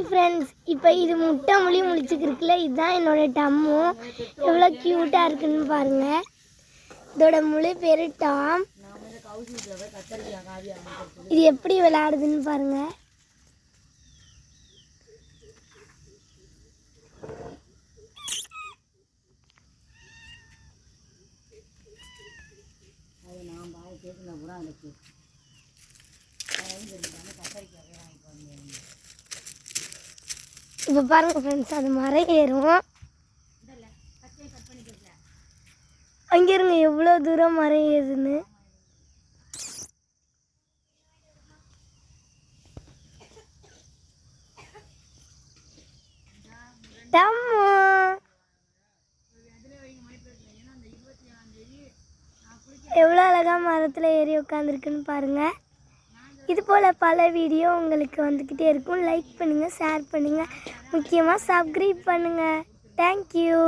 Hi friends இப்போ இது முட்டை மொழி முழிச்சுக்கிருக்குல்ல இதுதான் என்னோட டம்மு. எவ்வளோ க்யூட்டாக இருக்குன்னு பாருங்க. இதோட முழு பேர் டாம். இது எப்படி விளையாடுதுன்னு பாருங்க. இப்போ பாருங்க ஃப்ரெண்ட்ஸ் அது மரம் ஏறும் அங்கே இருங்க எவ்வளோ தூரம் மரம் ஏறுதுன்னு டம்மு எவ்வளோ அழகாக மரத்தில் ஏறி உட்காந்துருக்குன்னு பாருங்கள் இது போல் பல வீடியோ உங்களுக்கு வந்துக்கிட்டே இருக்கும். லைக் பண்ணுங்கள் ஷேர் பண்ணுங்கள் முக்கியமாக சப்ஸ்கிரைப் பண்ணுங்கள் தேங்க்யூ